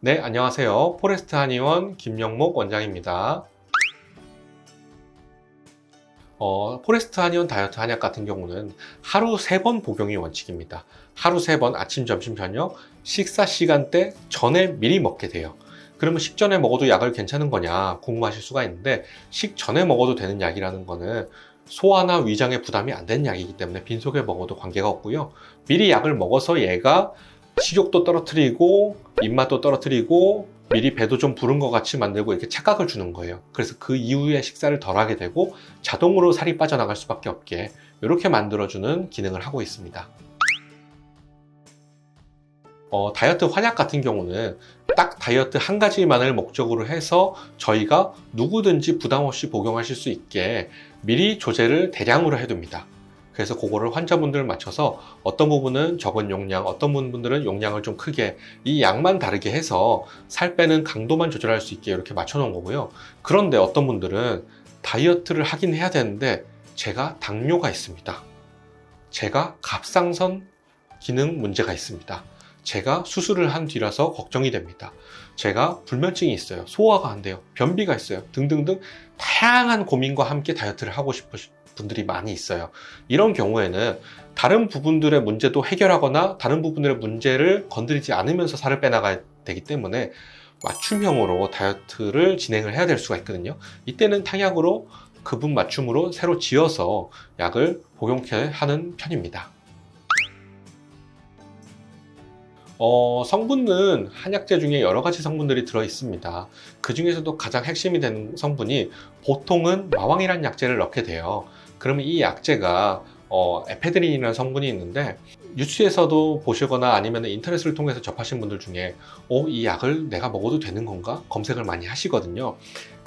네, 안녕하세요. 포레스트 한의원 김영목 원장입니다. 어, 포레스트 한의원 다이어트 한약 같은 경우는 하루 세 번 복용이 원칙입니다. 하루 세 번 아침, 점심, 저녁 식사 시간대 전에 미리 먹게 돼요. 그러면 식전에 먹어도 약을 괜찮은 거냐 궁금하실 수가 있는데 식전에 먹어도 되는 약이라는 거는 소화나 위장에 부담이 안 되는 약이기 때문에 빈속에 먹어도 관계가 없고요. 미리 약을 먹어서 얘가 식욕도 떨어뜨리고 입맛도 떨어뜨리고 미리 배도 좀 부른 것 같이 만들고 이렇게 착각을 주는 거예요. 그래서 그 이후에 식사를 덜 하게 되고 자동으로 살이 빠져나갈 수밖에 없게 이렇게 만들어주는 기능을 하고 있습니다. 어, 다이어트 환약 같은 경우는 딱 다이어트 한 가지만을 목적으로 해서 저희가 누구든지 부담 없이 복용하실 수 있게 미리 조제를 대량으로 해둡니다. 그래서 그거를 환자분들 맞춰서 어떤 부분은 적은 용량, 어떤 분들은 용량을 좀 크게 이 양만 다르게 해서 살 빼는 강도만 조절할 수 있게 이렇게 맞춰 놓은 거고요. 그런데 어떤 분들은 다이어트를 하긴 해야 되는데 제가 당뇨가 있습니다. 제가 갑상선 기능 문제가 있습니다. 제가 수술을 한 뒤라서 걱정이 됩니다. 제가 불면증이 있어요. 소화가 안 돼요. 변비가 있어요. 등등등 다양한 고민과 함께 다이어트를 하고 싶으신 분들이 많이 있어요. 이런 경우에는 다른 부분들의 문제도 해결하거나 다른 부분들의 문제를 건드리지 않으면서 살을 빼나가야 되기 때문에 맞춤형으로 다이어트를 진행을 해야 될 수가 있거든요. 이때는 탕약으로 그분 맞춤으로 새로 지어서 약을 복용해 하는 편입니다. 어, 성분은 한약재 중에 여러 가지 성분들이 들어 있습니다. 그 중에서도 가장 핵심이 되는 성분이 보통은 마왕이라는 약재를 넣게 돼요. 그러면 이 약재가 어, 에페드린이라는 성분이 있는데 뉴스에서도 보시거나 아니면 인터넷을 통해서 접하신 분들 중에 어, 이 약을 내가 먹어도 되는 건가 검색을 많이 하시거든요.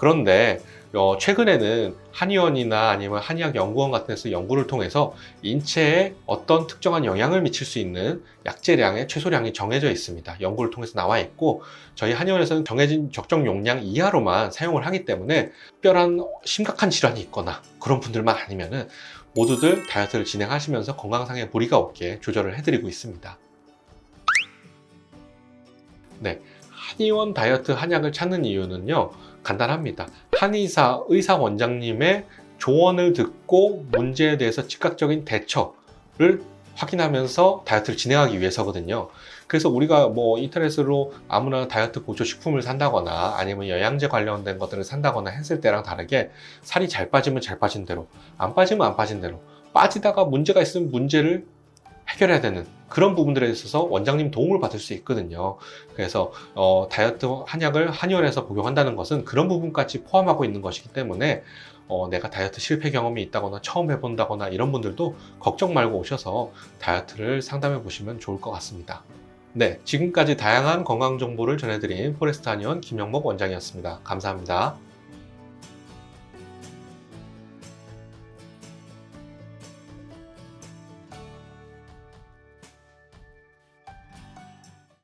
그런데 어, 최근에는 한의원이나 아니면 한의학 연구원 같은 데서 연구를 통해서 인체에 어떤 특정한 영향을 미칠 수 있는 약재량의 최소량이 정해져 있습니다. 연구를 통해서 나와 있고 저희 한의원에서는 정해진 적정 용량 이하로만 사용을 하기 때문에 특별한 심각한 질환이 있거나 그런 분들만 아니면은 모두들 다이어트를 진행하시면서 건강상의 무리가 없게 조절을 해드리고 있습니다. 네, 한의원 다이어트 한약을 찾는 이유는요 간단합니다. 한의사 의사 원장님의 조언을 듣고 문제에 대해서 즉각적인 대처를 확인하면서 다이어트를 진행하기 위해서거든요. 그래서 우리가 뭐 인터넷으로 아무나 다이어트 보조 식품을 산다거나 아니면 영양제 관련된 것들을 산다거나 했을 때랑 다르게 살이 잘 빠지면 잘 빠진 대로 안 빠지면 안 빠진 대로 빠지다가 문제가 있으면 문제를 해결해야 되는 그런 부분들에 있어서 원장님 도움을 받을 수 있거든요. 그래서 어, 다이어트 한약을 한의원에서 복용한다는 것은 그런 부분까지 포함하고 있는 것이기 때문에 어, 내가 다이어트 실패 경험이 있다거나 처음 해본다거나 이런 분들도 걱정 말고 오셔서 다이어트를 상담해 보시면 좋을 것 같습니다. 네, 지금까지 다양한 건강 정보를 전해드린 포레스트 한의원 김영목 원장이었습니다. 감사합니다.